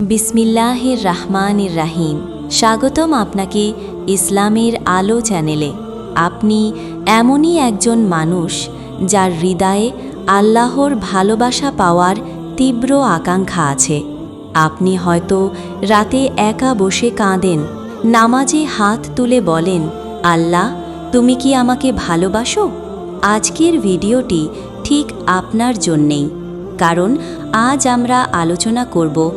বিসমিল্লাহির রাহমানির রাহিম। স্বাগতম আপনাকে ইসলামের আলো চ্যানেলে। আপনি এমনই একজন মানুষ যার হৃদয়ে আল্লাহর ভালোবাসা পাওয়ার তীব্র আকাঙ্ক্ষা আছে। আপনি হয়তো রাতে একা বসে কাঁদেন, নামাজে হাত তুলে বলেন, আল্লাহ, তুমি কি আমাকে ভালোবাসো? আজকের ভিডিওটি ঠিক আপনার জন্যেই। কারণ আজ আমরা আলোচনা করব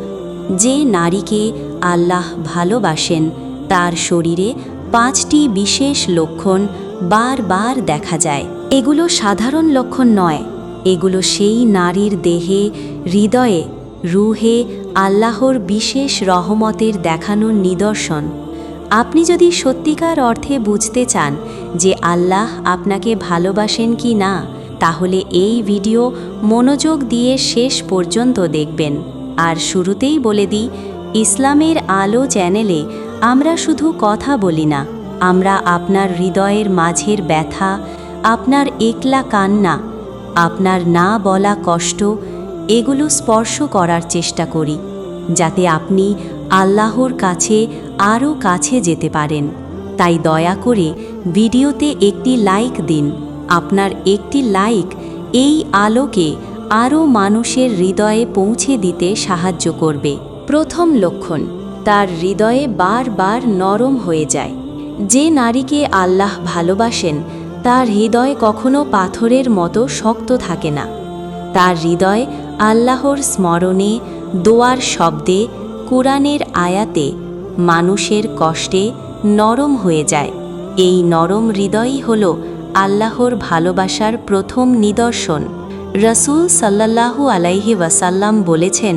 যে নারীকে আল্লাহ ভালোবাসেন, তার শরীরে পাঁচটি বিশেষ লক্ষণ বারবার দেখা যায়। এগুলো সাধারণ লক্ষণ নয়, এগুলো সেই নারীর দেহে, হৃদয়ে, রুহে আল্লাহর বিশেষ রহমতের দেখানোর নিদর্শন। আপনি যদি সত্যিকার অর্থে বুঝতে চান যে আল্লাহ আপনাকে ভালোবাসেন কি না, তাহলে এই ভিডিও মনোযোগ দিয়ে শেষ পর্যন্ত দেখবেন। আর শুরুতেই বলে দিই, ইসলামের আলো চ্যানেলে আমরা শুধু কথা বলি না, আমরা আপনার হৃদয়ের মাঝের ব্যথা, আপনার একলা কান্না, আপনার না বলা কষ্ট, এগুলো স্পর্শ করার চেষ্টা করি, যাতে আপনি আল্লাহর কাছে আরও কাছে যেতে পারেন। তাই দয়া করে ভিডিওতে একটি লাইক দিন, আপনার একটি লাইক এই আলোকে আরও মানুষের হৃদয়ে পৌঁছে দিতে সাহায্য করবে। প্রথম লক্ষণ, তার হৃদয়ে বারবার নরম হয়ে যায়। যে নারীকে আল্লাহ ভালোবাসেন, তার হৃদয় কখনো পাথরের মতো শক্ত থাকে না। তার হৃদয় আল্লাহর স্মরণে, দোয়ার শব্দে, কোরআনের আয়াতে মানুষের কষ্টে নরম হয়ে যায়। এই নরম হৃদয়ই হল আল্লাহর ভালোবাসার প্রথম নিদর্শন। রসুল সাল্লাল্লাহু আলাইহি ওয়াসাল্লাম বলেছেন,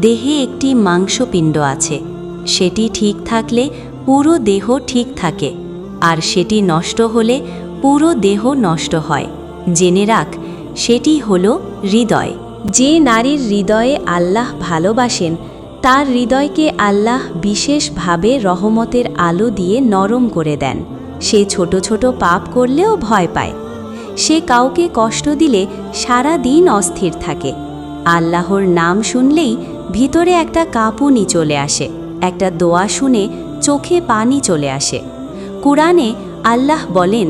দেহে একটি মাংসপিণ্ড আছে। সেটি ঠিক থাকলে পুরো দেহ ঠিক থাকে, আর সেটি নষ্ট হলে পুরো দেহ নষ্ট হয়। জেনে রাখ, সেটি হল হৃদয়। যে নারীর হৃদয়ে আল্লাহ ভালোবাসেন, তার হৃদয়কে আল্লাহ বিশেষভাবে রহমতের আলো দিয়ে নরম করে দেন। সে ছোট ছোট পাপ করলেও ভয় পায়। সে কাউকে কষ্ট দিলে সারা দিন অস্থির থাকে। আল্লাহর নাম শুনলেই ভিতরে একটা কাঁপুনি চলে আসে, একটা দোয়া শুনে চোখে পানি চলে আসে। কুরআনে আল্লাহ বলেন,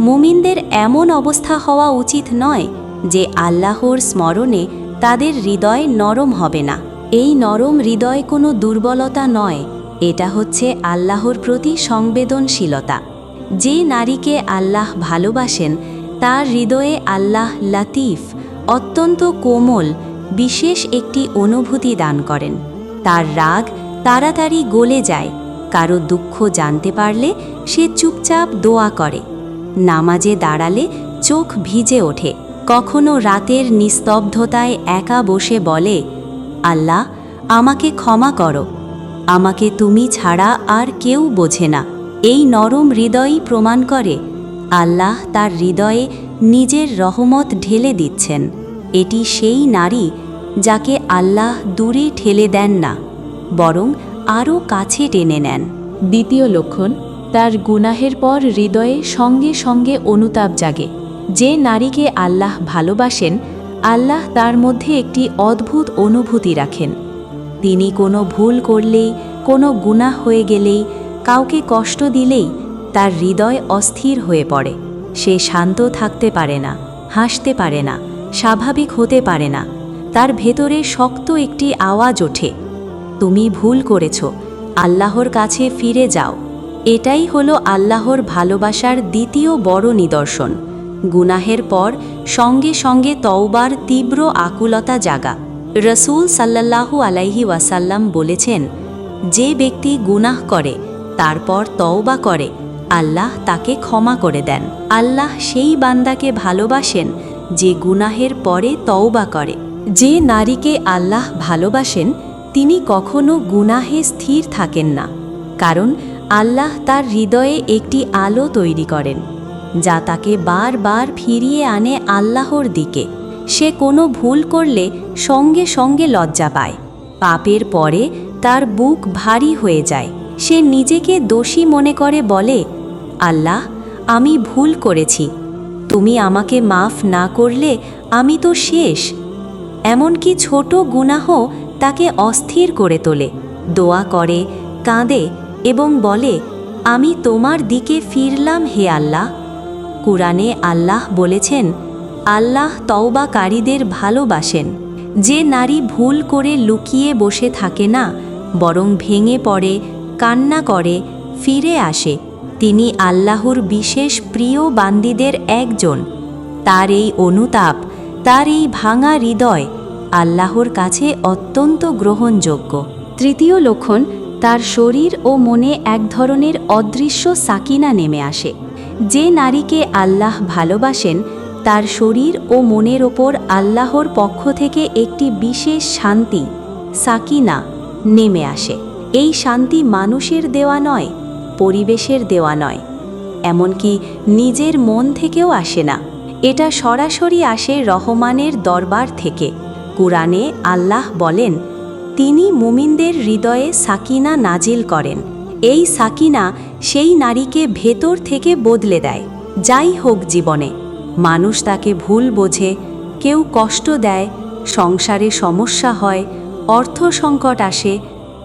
মুমিনদের এমন অবস্থা হওয়া উচিত নয় যে আল্লাহর স্মরণে তাদের হৃদয় নরম হবে না। এই নরম হৃদয় কোনো দুর্বলতা নয়, এটা হচ্ছে আল্লাহর প্রতি সংবেদনশীলতা। যে নারীকে আল্লাহ ভালোবাসেন তার হৃদয়ে আল্লাহ লাতিফ অত্যন্ত কোমল, বিশেষ একটি অনুভূতি দান করেন। তার রাগ তাড়াতাড়ি গলে যায়, কারও দুঃখ জানতে পারলে সে চুপচাপ দোয়া করে। নামাজে দাঁড়ালে চোখ ভিজে ওঠে, কখনো রাতের নিস্তব্ধতায় একা বসে বলে, আল্লাহ, আমাকে ক্ষমা করো। আমাকে তুমি ছাড়া আর কেউ বোঝে না। এই নরম হৃদয়ই প্রমাণ করে আল্লাহ তার হৃদয়ে নিজের রহমত ঢেলে দিচ্ছেন। এটি সেই নারী যাকে আল্লাহ দূরে ঠেলে দেন না, বরং আরও কাছে টেনে নেন। দ্বিতীয় লক্ষণ, তার গুনাহের পর হৃদয়ে সঙ্গে সঙ্গে অনুতাপ জাগে। যে নারীকে আল্লাহ ভালোবাসেন, আল্লাহ তার মধ্যে একটি অদ্ভুত অনুভূতি রাখেন। তিনি কোনো ভুল করলেই, কোনো গুনাহ হয়ে গেলেই, কাউকে কষ্ট দিলেই তার হৃদয় অস্থির হয়ে পড়ে। সে শান্ত থাকতে পারে না, হাসতে পারে না, স্বাভাবিক হতে পারে না। তার ভেতরে শক্ত একটি আওয়াজ ওঠে। তুমি ভুল করেছ, আল্লাহর কাছে ফিরে যাও। এটাই হলো আল্লাহর ভালোবাসার দ্বিতীয় বড় নিদর্শন। গুনাহের পর সঙ্গে সঙ্গে তওবার তীব্র আকুলতা জাগা। রসুল সাল্লাল্লাহু আলাইহি ওয়াসাল্লাম বলেছেন, যে ব্যক্তি গুনাহ করে, তারপর তওবা করে আল্লাহ তাকে ক্ষমা করে দেন। আল্লাহ সেই বান্দাকে ভালোবাসেন যে গুনাহের পরে তওবা করে। যে নারীকে আল্লাহ ভালোবাসেন, তিনি কখনো গুনাহে স্থির থাকেন না। কারণ আল্লাহ তার হৃদয়ে একটি আলো তৈরি করেন, যা তাকে বারবার ফিরিয়ে আনে আল্লাহর দিকে। সে কোনো ভুল করলে সঙ্গে সঙ্গে লজ্জা পায়। পাপের পরে তার বুক ভারী হয়ে যায়। সে নিজেকে দোষী মনে করে বলে আল্লাহ, আমি ভুল করেছি। তুমি আমাকে মাফ না করলে আমি তো শেষ। এমনকি ছোট গুনাহ তাকে অস্থির করে তোলে। দোয়া করে, কাঁদে এবং বলে, আমি তোমার দিকে ফিরলাম হে আল্লাহ। কুরআনে আল্লাহ বলেছেন, আল্লাহ তওবাকারীদের ভালোবাসেন। যে নারী ভুল করে লুকিয়ে বসে থাকে না, বরং ভেঙে পড়ে, কান্না করে, ফিরে আসে। তিনি আল্লাহর বিশেষ প্রিয় বান্দিদের একজন। তার এই অনুতাপ, তার এই ভাঙা হৃদয় আল্লাহর কাছে অত্যন্ত গ্রহণযোগ্য। তৃতীয় লক্ষণ, তার শরীর ও মনে এক ধরনের অদৃশ্য সাকিনা নেমে আসে। যে নারীকে আল্লাহ ভালোবাসেন, তার শরীর ও মনের ওপর আল্লাহর পক্ষ থেকে একটি বিশেষ শান্তি, সাকিনা, নেমে আসে। এই শান্তি মানুষের দেওয়া নয় পরিবেশের দেওয়া নয়, এমনকি নিজের মন থেকেও আসে না। এটা সরাসরি আসে রহমানের দরবার থেকে। কুরআনে আল্লাহ বলেন, তিনি মুমিনদের হৃদয়ে সাকিনা নাজিল করেন। এই সাকিনা সেই নারীকে ভেতর থেকে বদলে দেয়। যাই হোক জীবনে, মানুষ তাকে ভুল বোঝে, কেউ কষ্ট দেয়, সংসারে সমস্যা হয়, অর্থ সংকট আসে,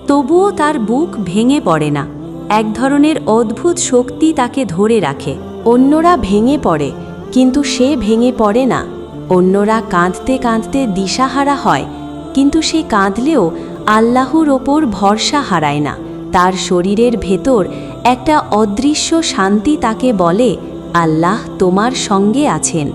তবুও তার বুক ভেঙে পড়ে না। এক ধরনের অদ্ভুত শক্তি তাকে ধরে রাখে। অন্যরা ভেঙে পড়ে, কিন্তু সে ভেঙে পড়ে না। অন্যরা কাঁদতে কাঁদতে দিশাহারা হয়, কিন্তু সে কাঁদলেও আল্লাহর ওপর ভরসা হারায় না। তার শরীরের ভেতর একটা অদৃশ্য শান্তি তাকে বলে, আল্লাহ তোমার সঙ্গে আছেন।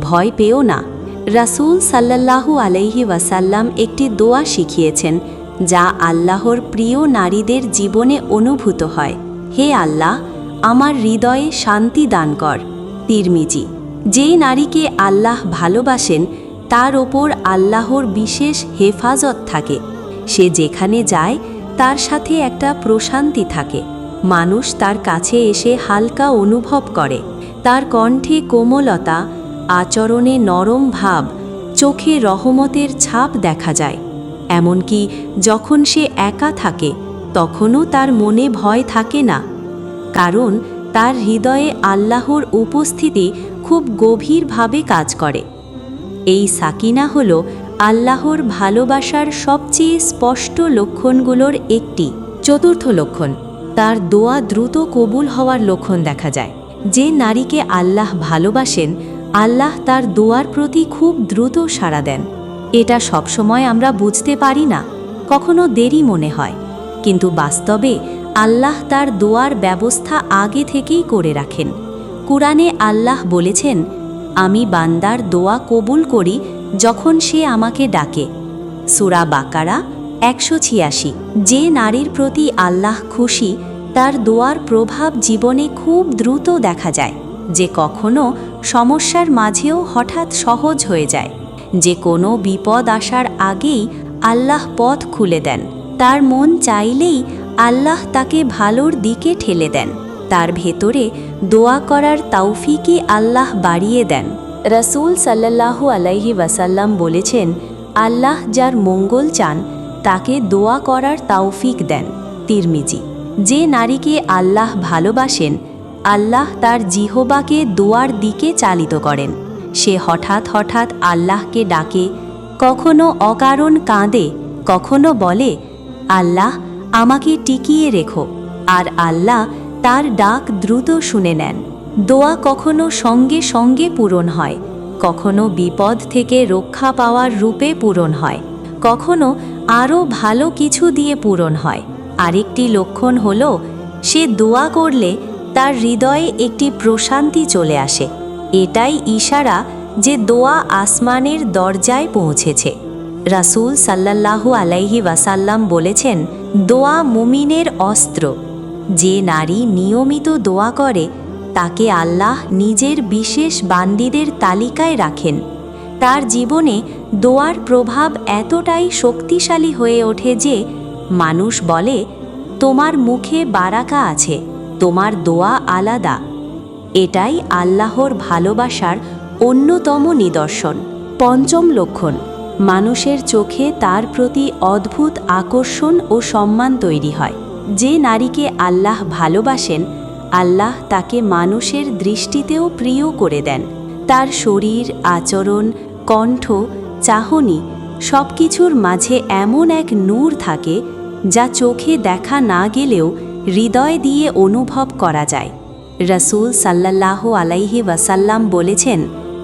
ভয় পেও না। রাসূল সাল্লাল্লাহু আলাইহি ওয়াসাল্লাম একটি দোয়া শিখিয়েছেন যা আল্লাহর প্রিয় নারীদের জীবনে অনুভূত হয়। হে আল্লাহ, আমার হৃদয়ে শান্তি দান কর। তিরমিজি, যেই নারীকে আল্লাহ ভালোবাসেন, তার ওপর আল্লাহর বিশেষ হেফাজত থাকে। সে যেখানে যায়, তার সাথে একটা প্রশান্তি থাকে। মানুষ তার কাছে এসে হালকা অনুভব করে। তার কণ্ঠে কোমলতা, আচরণে নরম ভাব, চোখে রহমতের ছাপ দেখা যায়। এমনকি যখন সে একা থাকে, তখনও তার মনে ভয় থাকে না। কারণ তার হৃদয়ে আল্লাহর উপস্থিতি খুব গভীরভাবে কাজ করে। এই সাকিনা হল আল্লাহর ভালোবাসার সবচেয়ে স্পষ্ট লক্ষণগুলোর একটি, চতুর্থ লক্ষণ। তার দোয়া দ্রুত কবুল হওয়ার লক্ষণ দেখা যায়। যে নারীকে আল্লাহ ভালোবাসেন, আল্লাহ তার দোয়ার প্রতি খুব দ্রুত সাড়া দেন। এটা সবসময় আমরা বুঝতে পারি না, কখনো দেরি মনে হয়, কিন্তু বাস্তবে আল্লাহ তার দোয়ার ব্যবস্থা আগে থেকেই করে রাখেন। কুরআনে আল্লাহ বলেছেন, আমি বান্দার দোয়া কবুল করি যখন সে আমাকে ডাকে। সুরা বাকারা একশো ছিয়াশি। যে নারীর প্রতি আল্লাহ খুশি, তার দোয়ার প্রভাব জীবনে খুব দ্রুত দেখা যায়, যে কখনো সমস্যার মাঝেও হঠাৎ সহজ হয়ে যায়। যে কোনো বিপদ আসার আগেই আল্লাহ পথ খুলে দেন। তার মন চাইলেই আল্লাহ তাকে ভালোর দিকে ঠেলে দেন। তার ভেতরে দোয়া করার তাওফিকই আল্লাহ বাড়িয়ে দেন। রসুল সাল্লাল্লাহু আলাইহি ওয়াসাল্লাম বলেছেন, আল্লাহ যার মঙ্গল চান, তাকে দোয়া করার তাওফিক দেন। তিরমিজি, যে নারীকে আল্লাহ ভালোবাসেন, আল্লাহ তার জিহবাকে দোয়ার দিকে চালিত করেন। সে হঠাৎ হঠাৎ আল্লাহকে ডাকে, কখনো অকারণ কাঁদে, কখনো বলে, আল্লাহ, আমাকে টিকিয়ে রেখো। আর আল্লাহ তার ডাক দ্রুত শুনে নেন। দোয়া কখনো সঙ্গে সঙ্গে পূরণ হয়, কখনো বিপদ থেকে রক্ষা পাওয়ার রূপে পূরণ হয়, কখনো আরও ভালো কিছু দিয়ে পূরণ হয়। আরেকটি লক্ষণ হল, সে দোয়া করলে তার হৃদয়ে একটি প্রশান্তি চলে আসে। এটাই ইশারা যে দোয়া আসমানের দরজায় পৌঁছেছে। রাসূল সাল্লাল্লাহু আলাইহি ওয়াসাল্লাম বলেছেন, দোয়া মুমিনের অস্ত্র। যে নারী নিয়মিত দোয়া করে, তাকে আল্লাহ নিজের বিশেষ বান্দিদের তালিকায় রাখেন। তার জীবনে দোয়ার প্রভাব এতটাই শক্তিশালী হয়ে ওঠে যে, মানুষ বলে, তোমার মুখে বারাকা আছে, তোমার দোয়া আলাদা। এটাই আল্লাহর ভালোবাসার অন্যতম নিদর্শন। পঞ্চম লক্ষণ, মানুষের চোখে তার প্রতি অদ্ভুত আকর্ষণ ও সম্মান তৈরি হয়। যে নারীকে আল্লাহ ভালোবাসেন, আল্লাহ তাকে মানুষের দৃষ্টিতেও প্রিয় করে দেন। তার শরীর, আচরণ, কণ্ঠ, চাহনি সব কিছুর মাঝে এমন এক নূর থাকে যা চোখে দেখা না গেলেও হৃদয় দিয়ে অনুভব করা যায়। রসুল সাল্লাল্লাহ আলাইহি ওয়াসাল্লাম বলেছেন,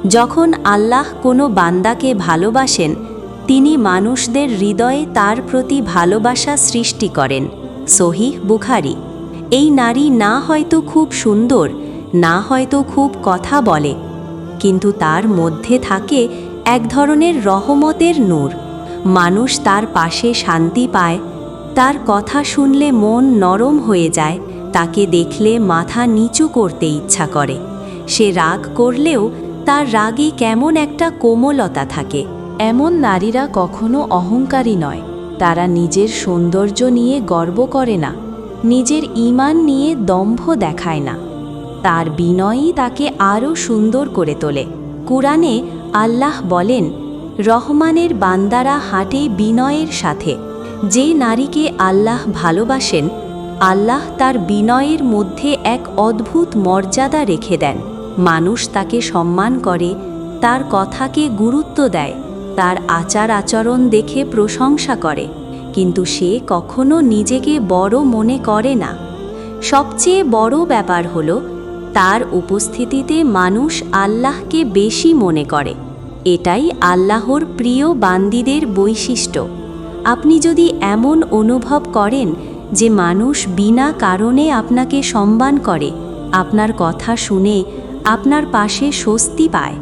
যখন আল্লাহ কোনো বান্দাকে ভালোবাসেন, তিনি মানুষদের হৃদয়ে তার প্রতি ভালোবাসা সৃষ্টি করেন। সহিহ বুখারি। এই নারী না হয়তো খুব সুন্দর, না হয়তো খুব কথা বলে, কিন্তু তার মধ্যে থাকে এক ধরনের রহমতের নূর। মানুষ তার পাশে শান্তি পায় তার কথা শুনলে মন নরম হয়ে যায়, তাকে দেখলে মাথা নিচু করতে ইচ্ছা করে। সে রাগ করলেও তার রাগে কেমন একটা কোমলতা থাকে। এমন নারীরা কখনো অহংকারী নয়, তারা নিজের সৌন্দর্য নিয়ে গর্ব করে না, নিজের ঈমান নিয়ে দম্ভ দেখায় না। তার বিনয়ই তাকে আরও সুন্দর করে তোলে। কুরআনে আল্লাহ বলেন, রহমানের বান্দারা হাঁটে বিনয়ের সাথে। যে নারীকে আল্লাহ ভালোবাসেন, আল্লাহ তার বিনয়ের মধ্যে এক অদ্ভুত মর্যাদা রেখে দেন। মানুষ তাকে সম্মান করে, তার কথাকে গুরুত্ব দেয়, তার আচার আচরণ দেখে প্রশংসা করে। কিন্তু সে কখনো নিজেকে বড় মনে করে না। সবচেয়ে বড় ব্যাপার হল, তার উপস্থিতিতে মানুষ আল্লাহকে বেশি মনে করে। এটাই আল্লাহর প্রিয় বান্দিদের বৈশিষ্ট্য। আপনি যদি এমন অনুভব করেন যে মানুষ বিনা কারণে আপনাকে সম্মান করে, আপনার কথা শুনে আপনার পাশে স্বস্তি পায়,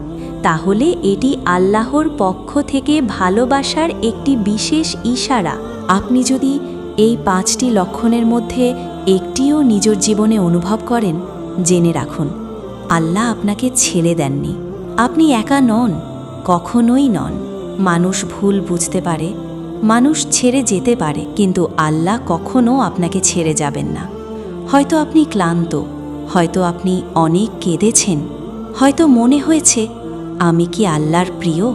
তাহলে এটি আল্লাহর পক্ষ থেকে ভালোবাসার একটি বিশেষ ইশারা। আপনি যদি এই পাঁচটি লক্ষণের মধ্যে একটিও নিজের জীবনে অনুভব করেন, জেনে রাখুন, আল্লাহ আপনাকে ছেড়ে দেননি। আপনি একা নন, কখনোই নন। মানুষ ভুল বুঝতে পারে মানুষ ছেড়ে যেতে পারে, কিন্তু আল্লাহ কখনো আপনাকে ছেড়ে যাবেন না। হয়তো আপনি ক্লান্ত, হয়তো আপনি অনেক কেঁদেছেন, হয়তো মনে হয়েছে, আমি কি আল্লাহর প্রিয়?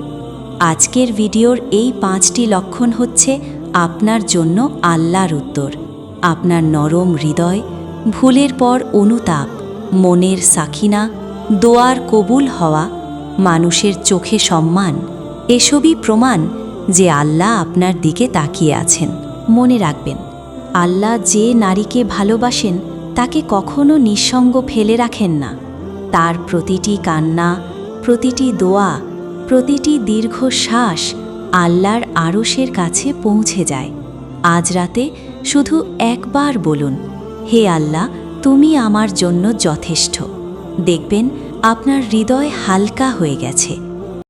আজকের ভিডিওর এই পাঁচটি লক্ষণ হচ্ছে আপনার জন্য আল্লাহর উত্তর। আপনার নরম হৃদয়, ভুলের পর অনুতাপ, মনের সাখিনা, দোয়ার কবুল হওয়া, মানুষের চোখে সম্মান, এসবই প্রমাণ যে আল্লাহ আপনার দিকে তাকিয়ে আছেন। মনে রাখবেন, আল্লাহ যে নারীকে ভালোবাসেন, তাকে কখনো নিঃসঙ্গ ফেলে রাখেন না। তার প্রতিটি কান্না, প্রতিটি দোয়া, প্রতিটি দীর্ঘশ্বাস আল্লাহর আড়সের কাছে পৌঁছে যায়। আজ রাতে শুধু একবার বলুন, হে আল্লাহ, তুমি আমার জন্য যথেষ্ট। দেখবেন, আপনার হৃদয় হালকা হয়ে গেছে।